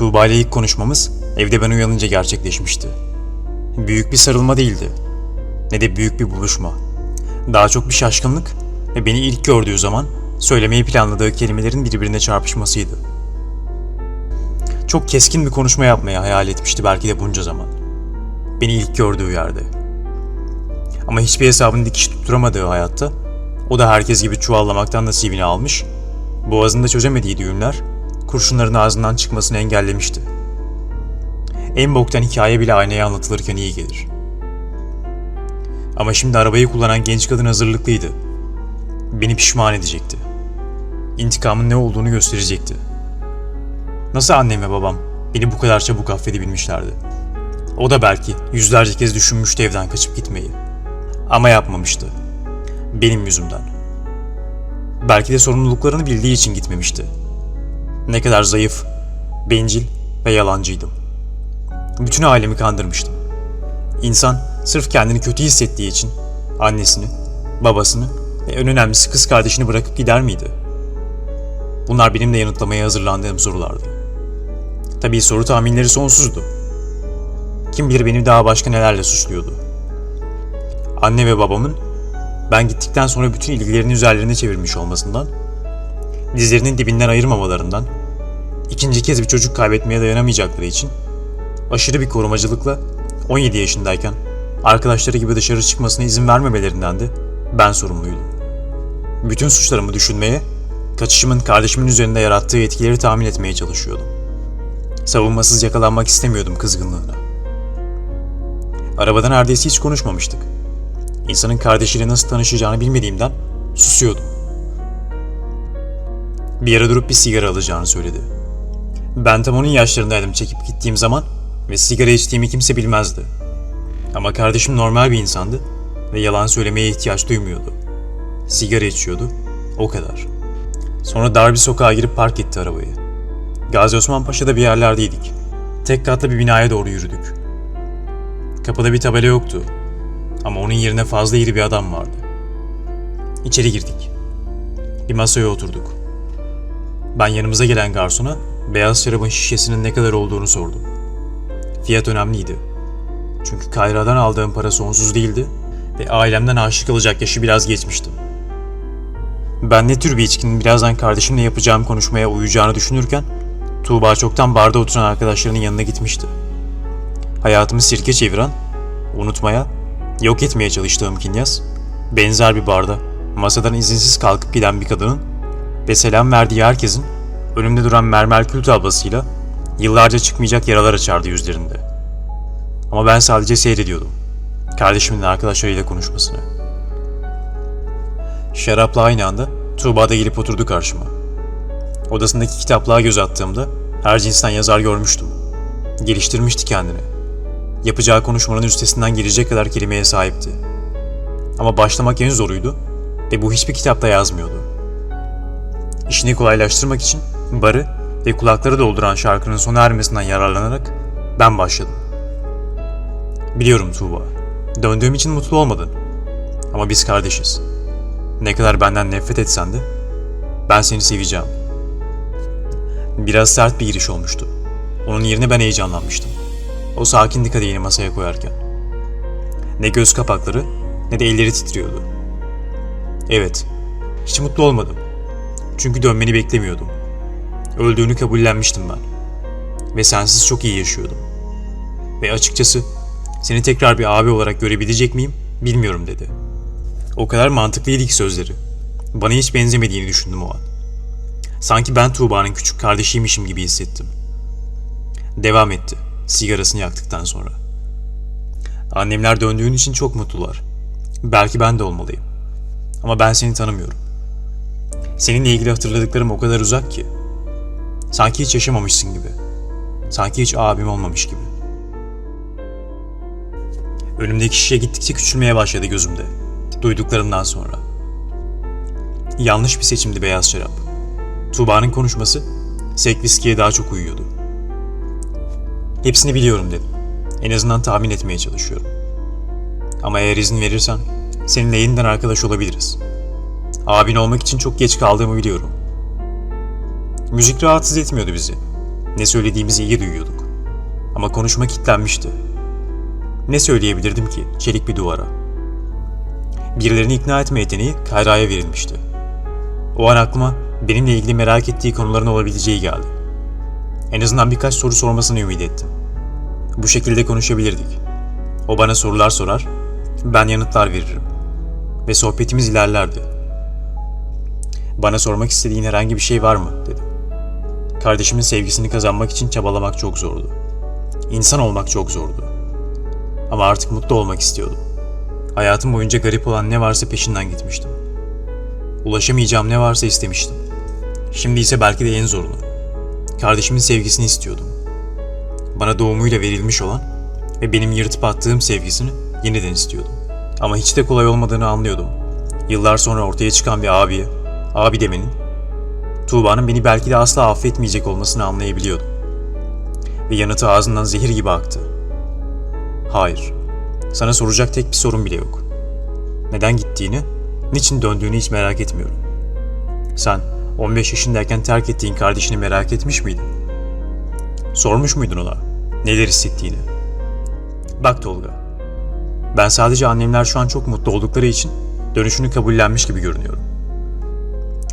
Tuğba ile ilk konuşmamız evde ben uyanınca gerçekleşmişti. Büyük bir sarılma değildi. Ne de büyük bir buluşma. Daha çok bir şaşkınlık ve beni ilk gördüğü zaman söylemeyi planladığı kelimelerin birbirine çarpışmasıydı. Çok keskin bir konuşma yapmayı hayal etmişti belki de bunca zaman. Beni ilk gördüğü yerde. Ama hiçbir hesabını dikiş tutturamadığı hayatta, o da herkes gibi çuvallamaktan nasibini almış, boğazında çözemediği düğümler, kurşunların ağzından çıkmasını engellemişti. En boktan hikaye bile aynaya anlatılırken iyi gelir. Ama şimdi arabayı kullanan genç kadın hazırlıklıydı. Beni pişman edecekti. İntikamın ne olduğunu gösterecekti. Nasıl annem ve babam beni bu kadar çabuk affedebilmişlerdi? O da belki yüzlerce kez düşünmüştü evden kaçıp gitmeyi. Ama yapmamıştı. Benim yüzümden. Belki de sorumluluklarını bildiği için gitmemişti. Ne kadar zayıf, bencil ve yalancıydım. Bütün ailemi kandırmıştım. İnsan sırf kendini kötü hissettiği için annesini, babasını ve en önemlisi kız kardeşini bırakıp gider miydi? Bunlar benim de yanıtlamaya hazırlandığım sorulardı. Tabii soru tahminleri sonsuzdu. Kim bilir beni daha başka nelerle suçluyordu. Anne ve babamın ben gittikten sonra bütün ilgilerini üzerlerine çevirmiş olmasından, dizlerinin dibinden ayırmamalarından, ikinci kez bir çocuk kaybetmeye dayanamayacakları için aşırı bir korumacılıkla 17 yaşındayken arkadaşları gibi dışarı çıkmasına izin vermemelerinden de ben sorumluydum. Bütün suçlarımı düşünmeye, kaçışımın kardeşimin üzerinde yarattığı etkileri tahmin etmeye çalışıyordum. Savunmasız yakalanmak istemiyordum kızgınlığına. Arabada neredeyse hiç konuşmamıştık. İnsanın kardeşiyle nasıl tanışacağını bilmediğimden susuyordum. Bir yere durup bir sigara alacağını söyledi. Ben tam onun yaşlarındaydım çekip gittiğim zaman ve sigara içtiğimi kimse bilmezdi. Ama kardeşim normal bir insandı ve yalan söylemeye ihtiyaç duymuyordu. Sigara içiyordu, o kadar. Sonra dar bir sokağa girip park etti arabayı. Gazi Osman Paşa'da bir yerlerdeydik. Tek katlı bir binaya doğru yürüdük. Kapıda bir tabela yoktu. Ama onun yerine fazla iri bir adam vardı. İçeri girdik. Bir masaya oturduk. Ben yanımıza gelen garsona beyaz şarabın şişesinin ne kadar olduğunu sordum. Fiyat önemliydi. Çünkü Kayra'dan aldığım para sonsuz değildi ve ailemden aşık alacak yaşı biraz geçmiştim. Ben ne tür bir içkinin birazdan kardeşimle yapacağım konuşmaya uyacağını düşünürken Tuğba çoktan barda oturan arkadaşlarının yanına gitmişti. Hayatımı sirke çeviren, unutmaya, yok etmeye çalıştığım Kinyas, benzer bir barda masadan izinsiz kalkıp giden bir kadının ve selam verdiği herkesin önümde duran mermer kül tablasıyla yıllarca çıkmayacak yaralar açardı yüzlerinde. Ama ben sadece seyrediyordum. Kardeşimin arkadaşlarıyla konuşmasını. Şarapla aynı anda Tuğba da gelip oturdu karşıma. Odasındaki kitaplığa göz attığımda her cinsten yazar görmüştüm. Geliştirmişti kendini. Yapacağı konuşmanın üstesinden gelecek kadar kelimeye sahipti. Ama başlamak en zoruydu ve bu hiçbir kitapta yazmıyordu. İşini kolaylaştırmak için barı ve kulakları dolduran şarkının sona ermesinden yararlanarak ben başladım. Biliyorum Tuğba, döndüğüm için mutlu olmadın. Ama biz kardeşiz. Ne kadar benden nefret etsen de ben seni seveceğim. Biraz sert bir giriş olmuştu. Onun yerine ben heyecanlanmıştım. O sakindi kadehini masaya koyarken. Ne göz kapakları ne de elleri titriyordu. Evet, hiç mutlu olmadım. Çünkü dönmeni beklemiyordum. Öldüğünü kabullenmiştim ben. Ve sensiz çok iyi yaşıyordum. Ve açıkçası seni tekrar bir abi olarak görebilecek miyim bilmiyorum dedi. O kadar mantıklıydı ki sözleri. Bana hiç benzemediğini düşündüm o an. Sanki ben Tuğba'nın küçük kardeşiymişim gibi hissettim. Devam etti sigarasını yaktıktan sonra. Annemler döndüğün için çok mutlular. Belki ben de olmalıyım. Ama ben seni tanımıyorum. Seninle ilgili hatırladıklarım o kadar uzak ki. Sanki hiç yaşamamışsın gibi. Sanki hiç abim olmamış gibi. Önümdeki şişe gittikçe küçülmeye başladı gözümde. Duyduklarımdan sonra. Yanlış bir seçimdi beyaz şarap. Tuğba'nın konuşması sek viskiye daha çok uyuyordu. Hepsini biliyorum dedim. En azından tahmin etmeye çalışıyorum. Ama eğer izin verirsen seninle yeniden arkadaş olabiliriz. Abin olmak için çok geç kaldığımı biliyorum. Müzik rahatsız etmiyordu bizi. Ne söylediğimizi iyi duyuyorduk. Ama konuşma kilitlenmişti. Ne söyleyebilirdim ki çelik bir duvara? Birilerini ikna etme yeteneği Kayra'ya verilmişti. O an aklıma benimle ilgili merak ettiği konuların olabileceği geldi. En azından birkaç soru sormasını ümit ettim. Bu şekilde konuşabilirdik. O bana sorular sorar, ben yanıtlar veririm. Ve sohbetimiz ilerlerdi. Bana sormak istediğin herhangi bir şey var mı? dedim. Kardeşimin sevgisini kazanmak için çabalamak çok zordu. İnsan olmak çok zordu. Ama artık mutlu olmak istiyordum. Hayatım boyunca garip olan ne varsa peşinden gitmiştim. Ulaşamayacağım ne varsa istemiştim. Şimdi ise belki de en zorunu. Kardeşimin sevgisini istiyordum. Bana doğumuyla verilmiş olan ve benim yırtıp attığım sevgisini yeniden istiyordum. Ama hiç de kolay olmadığını anlıyordum. Yıllar sonra ortaya çıkan bir abiye, abi demenin, Tuğba'nın beni belki de asla affetmeyecek olmasını anlayabiliyordum. Ve yanıtı ağzından zehir gibi aktı. Hayır, sana soracak tek bir sorun bile yok. Neden gittiğini, niçin döndüğünü hiç merak etmiyorum. Sen 15 yaşındayken terk ettiğin kardeşini merak etmiş miydin? Sormuş muydun ona neler hissettiğini? Bak Tolga, ben sadece annemler şu an çok mutlu oldukları için dönüşünü kabullenmiş gibi görünüyorum.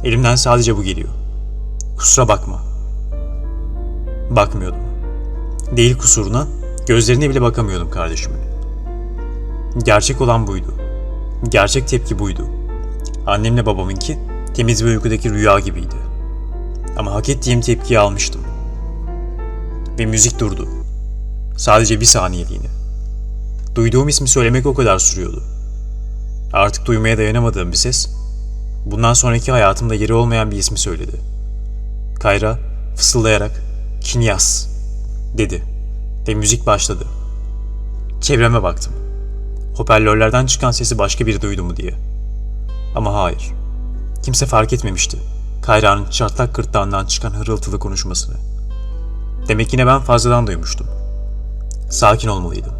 Elimden sadece bu geliyor. Kusura bakma. Bakmıyordum. Değil kusuruna, gözlerine bile bakamıyordum kardeşimin. Gerçek olan buydu. Gerçek tepki buydu. Annemle babamınki temiz bir uykudaki rüya gibiydi. Ama hak ettiğim tepkiyi almıştım. Ve müzik durdu. Sadece bir saniyeliğine. Duyduğum ismi söylemek o kadar sürüyordu. Artık duymaya dayanamadığım bir ses, bundan sonraki hayatımda yeri olmayan bir ismi söyledi. Kayra fısıldayarak Kinyas dedi ve müzik başladı. Çevreme baktım. Hoparlörlerden çıkan sesi başka biri duydu mu diye. Ama hayır. Kimse fark etmemişti. Kayra'nın çatlak gırtlağından çıkan hırıltılı konuşmasını. Demek yine ben fazladan duymuştum. Sakin olmalıydım.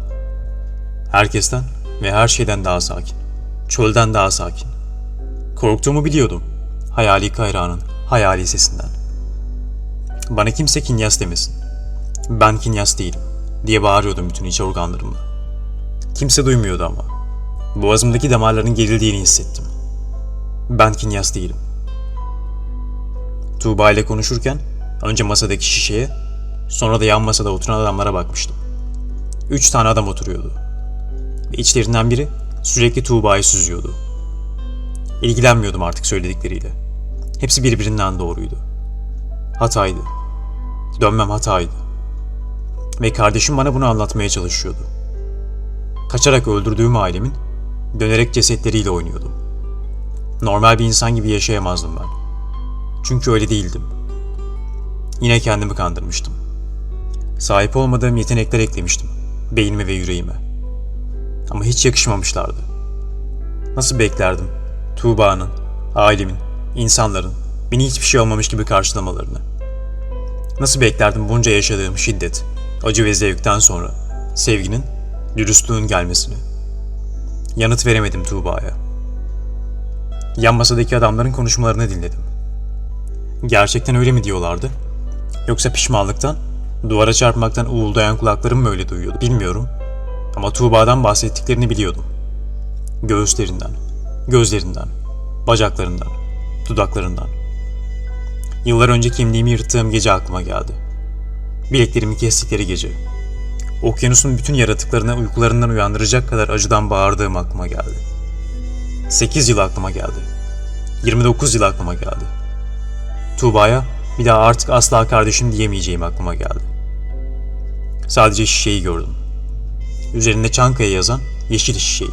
Herkesten ve her şeyden daha sakin. Çölden daha sakin. Korktuğumu biliyordum. Hayali Kayra'nın hayali sesinden. Bana kimse Kinyas demesin. Ben Kinyas değilim diye bağırıyordum bütün iç organlarımla. Kimse duymuyordu ama. Boğazımdaki damarların gerildiğini hissettim. Ben Kinyas değilim. Tuğba ile konuşurken önce masadaki şişeye, sonra da yan masada oturan adamlara bakmıştım. Üç tane adam oturuyordu. Ve içlerinden biri sürekli Tuğba'yı süzüyordu. İlgilenmiyordum artık söyledikleriyle. Hepsi birbirinden doğruydu. Hataydı. Dönmem hataydı. Ve kardeşim bana bunu anlatmaya çalışıyordu. Kaçarak öldürdüğüm ailemin dönerek cesetleriyle oynuyordum. Normal bir insan gibi yaşayamazdım ben. Çünkü öyle değildim. Yine kendimi kandırmıştım. Sahip olmadığım yetenekler eklemiştim beynime ve yüreğime. Ama hiç yakışmamışlardı. Nasıl beklerdim Tuğba'nın, ailemin, insanların beni hiçbir şey olmamış gibi karşılamalarını? Nasıl beklerdim bunca yaşadığım şiddet, acı ve zevkten sonra sevginin, dürüstlüğün gelmesini? Yanıt veremedim Tuğba'ya. Yan masadaki adamların konuşmalarını dinledim. Gerçekten öyle mi diyorlardı? Yoksa pişmanlıktan, duvara çarpmaktan uğuldayan kulaklarım mı öyle duyuyordu bilmiyorum. Ama Tuğba'dan bahsettiklerini biliyordum. Göğüslerinden, gözlerinden, bacaklarından, dudaklarından. Yıllar önce kimliğimi yırttığım gece aklıma geldi. Bileklerimi kestikleri gece. Okyanusun bütün yaratıklarını uykularından uyandıracak kadar acıdan bağırdığım aklıma geldi. 8 yıl aklıma geldi. 29 yıl aklıma geldi. Tuğba'ya bir daha artık asla kardeşim diyemeyeceğim aklıma geldi. Sadece şişeyi gördüm. Üzerinde Çankaya yazan yeşil şişeyi.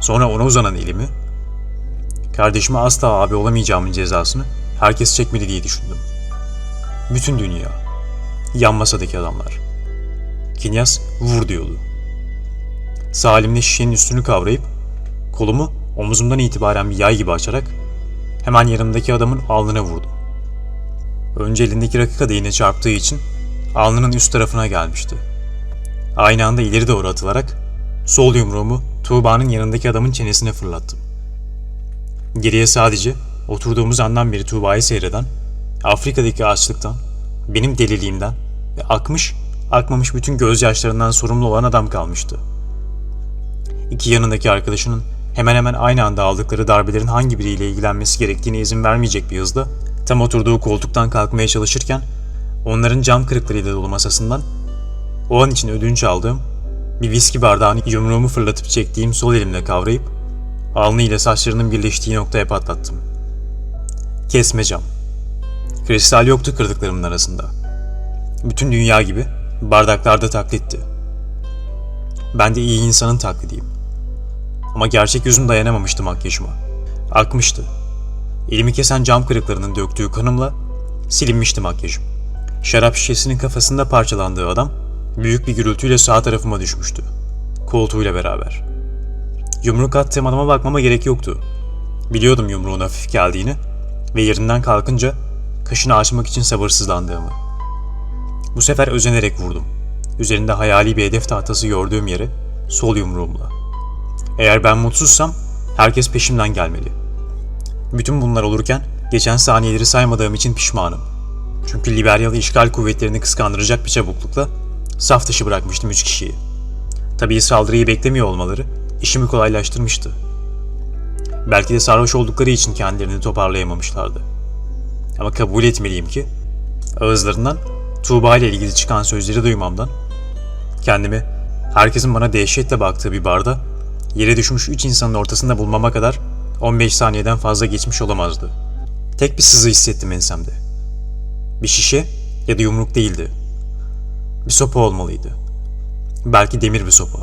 Sonra ona uzanan elimi, kardeşime asla abi olamayacağımın cezasını herkes çekmeli diye düşündüm. Bütün dünya, yan masadaki adamlar. Kinyas vur diyordu. Salim'le şişenin üstünü kavrayıp kolumu omuzumdan itibaren bir yay gibi açarak hemen yanımdaki adamın alnına vurdum. Önce elindeki rakı kadehine çarptığı için alnının üst tarafına gelmişti. Aynı anda ileri doğru atılarak sol yumruğumu Tuğba'nın yanındaki adamın çenesine fırlattım. Geriye sadece oturduğumuz andan beri Tuğba'yı seyreden, Afrika'daki açlıktan, benim deliliğimden ve akmış, akmamış bütün gözyaşlarından sorumlu olan adam kalmıştı. İki yanındaki arkadaşının hemen hemen aynı anda aldıkları darbelerin hangi biriyle ilgilenmesi gerektiğine izin vermeyecek bir hızda tam oturduğu koltuktan kalkmaya çalışırken onların cam kırıklarıyla dolu masasından o an için ödünç aldığım bir viski bardağını yumruğumu fırlatıp çektiğim sol elimle kavrayıp alnı ile saçlarının birleştiği noktaya patlattım. Kesme cam. Kristal yoktu kırdıklarımın arasında. Bütün dünya gibi bardaklarda taklitti. Ben de iyi insanın taklidiyim. Ama gerçek yüzüm dayanamamıştı makyajıma. Akmıştı. Elimi kesen cam kırıklarının döktüğü kanımla silinmişti makyajım. Şarap şişesinin kafasında parçalandığı adam büyük bir gürültüyle sağ tarafıma düşmüştü. Koltuğuyla beraber. Yumruk attığım adama bakmama gerek yoktu. Biliyordum yumruğun hafif geldiğini ve yerinden kalkınca kaşını açmak için sabırsızlandığımı. Bu sefer özenerek vurdum. Üzerinde hayali bir hedef tahtası gördüğüm yere sol yumruğumla. Eğer ben mutsuzsam herkes peşimden gelmeli. Bütün bunlar olurken geçen saniyeleri saymadığım için pişmanım. Çünkü Liberyalı işgal kuvvetlerini kıskandıracak bir çabuklukla saf dışı bırakmıştım üç kişiyi. Tabii saldırıyı beklemiyor olmaları işimi kolaylaştırmıştı. Belki de sarhoş oldukları için kendilerini toparlayamamışlardı. Ama kabul etmeliyim ki ağızlarından Tuğba ile ilgili çıkan sözleri duymamdan kendimi herkesin bana dehşetle baktığı bir barda yere düşmüş üç insanın ortasında bulmama kadar 15 saniyeden fazla geçmiş olamazdı. Tek bir sızı hissettim ensemde. Bir şişe ya da yumruk değildi. Bir sopa olmalıydı. Belki demir bir sopa.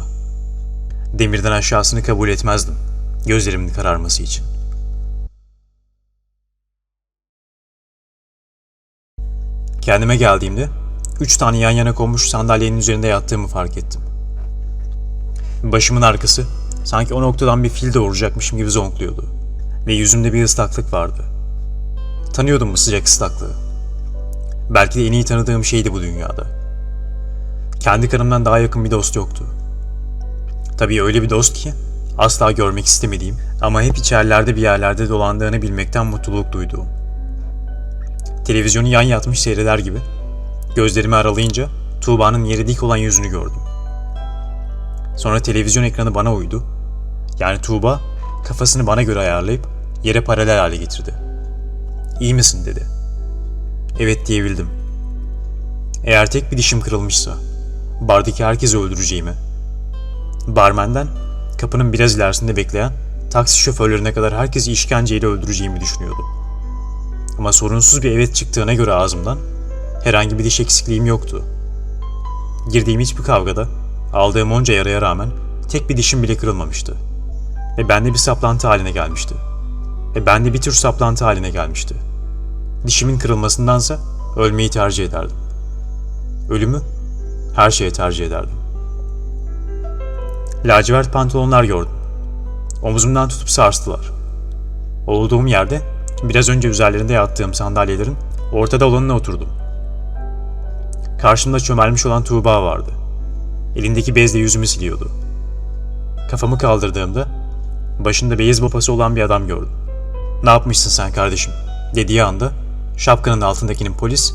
Demirden aşağısını kabul etmezdim. Gözlerimin kararması için. Kendime geldiğimde üç tane yan yana konmuş sandalyenin üzerinde yattığımı fark ettim. Başımın arkası sanki o noktadan bir fil doğuracakmışım gibi zonkluyordu ve yüzümde bir ıslaklık vardı. Tanıyordum bu sıcak ıslaklığı. Belki de en iyi tanıdığım şeydi bu dünyada. Kendi kanımdan daha yakın bir dost yoktu. Tabii öyle bir dost ki asla görmek istemediğim ama hep içerlerde bir yerlerde dolandığını bilmekten mutluluk duyduğum. Televizyonu yan yatmış seyreder gibi gözlerimi aralayınca Tuğba'nın yere dik olan yüzünü gördüm. Sonra televizyon ekranı bana uydu. Yani Tuğba kafasını bana göre ayarlayıp yere paralel hale getirdi. İyi misin dedi. Evet diyebildim. Eğer tek bir dişim kırılmışsa, bardaki herkesi öldüreceğimi, barmenden kapının biraz ilerisinde bekleyen taksi şoförlerine kadar herkesi işkenceyle öldüreceğimi düşünüyordum. Ama sorunsuz bir evet çıktığına göre ağzımdan herhangi bir diş eksikliğim yoktu. Girdiğim hiçbir kavgada aldığım onca yaraya rağmen tek bir dişim bile kırılmamıştı. Ve bende bir saplantı haline gelmişti. Ve bende bir tür saplantı haline gelmişti. Dişimin kırılmasındansa ölmeyi tercih ederdim. Ölümü her şeye tercih ederdim. Lacivert pantolonlar gördüm. Omuzumdan tutup sarstılar. Olduğum yerde biraz önce üzerlerinde yattığım sandalyelerin ortada olanına oturdum. Karşımda çömelmiş olan Tuğba vardı. Elindeki bezle yüzümü siliyordu. Kafamı kaldırdığımda başında beyaz bopası olan bir adam gördüm. Ne yapmışsın sen kardeşim? dediği anda şapkanın altındakinin polis,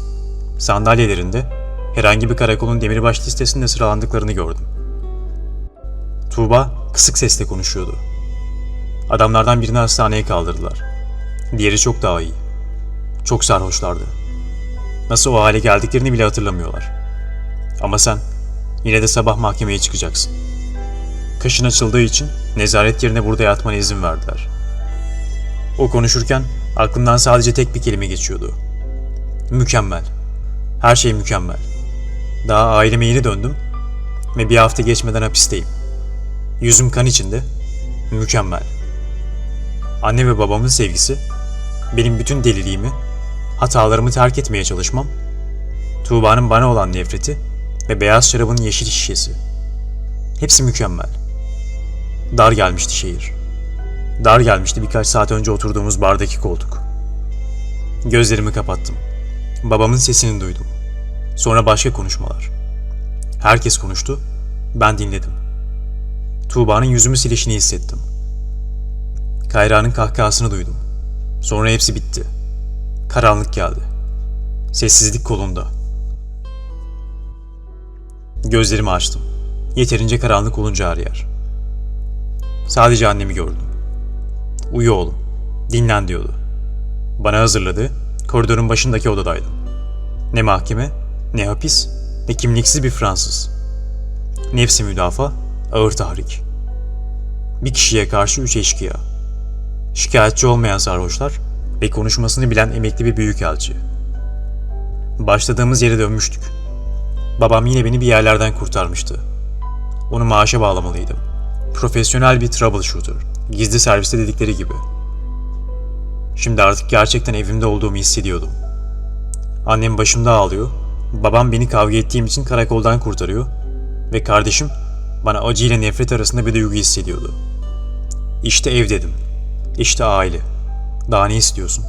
sandalyelerinde herhangi bir karakolun demirbaş listesinde sıralandıklarını gördüm. Tuğba kısık sesle konuşuyordu. Adamlardan birini hastaneye kaldırdılar. Diğeri çok daha iyi. Çok sarhoşlardı. Nasıl o hale geldiklerini bile hatırlamıyorlar. Ama sen yine de sabah mahkemeye çıkacaksın. Kaşın açıldığı için nezaret yerine burada yatmana izin verdiler. O konuşurken aklımdan sadece tek bir kelime geçiyordu. Mükemmel. Her şey mükemmel. Daha aileme yeni döndüm ve bir hafta geçmeden hapisteyim. Yüzüm kan içinde. Mükemmel. Anne ve babamın sevgisi, benim bütün deliliğimi, hatalarımı terk etmeye çalışmam, Tuğba'nın bana olan nefreti ve beyaz şarabın yeşil şişesi. Hepsi mükemmel. Dar gelmişti şehir. Dar gelmişti birkaç saat önce oturduğumuz bardaki koltuk. Gözlerimi kapattım. Babamın sesini duydum. Sonra başka konuşmalar. Herkes konuştu, ben dinledim. Tuğba'nın yüzümü silişini hissettim. Kayra'nın kahkahasını duydum. Sonra hepsi bitti. Karanlık geldi. Sessizlik kolunda. Gözlerimi açtım. Yeterince karanlık olunca her yer. Sadece annemi gördüm. Uyu oğlum, dinlen diyordu. Bana hazırladı, koridorun başındaki odadaydım. Ne mahkeme, ne hapis, ne kimliksiz bir Fransız. Nefsi müdafaa, ağır tahrik. Bir kişiye karşı üç eşkıya. Şikayetçi olmayan sarhoşlar ve konuşmasını bilen emekli bir büyükelçi. Başladığımız yere dönmüştük. Babam yine beni bir yerlerden kurtarmıştı. Onu maaşa bağlamalıydım. Profesyonel bir troubleshooter. Gizli serviste dedikleri gibi. Şimdi artık gerçekten evimde olduğumu hissediyordum. Annem başımda ağlıyor. Babam beni kavga ettiğim için karakoldan kurtarıyor. Ve kardeşim bana acı ile nefret arasında bir duygu hissediyordu. İşte ev dedim. İşte aile. Daha ne istiyorsun?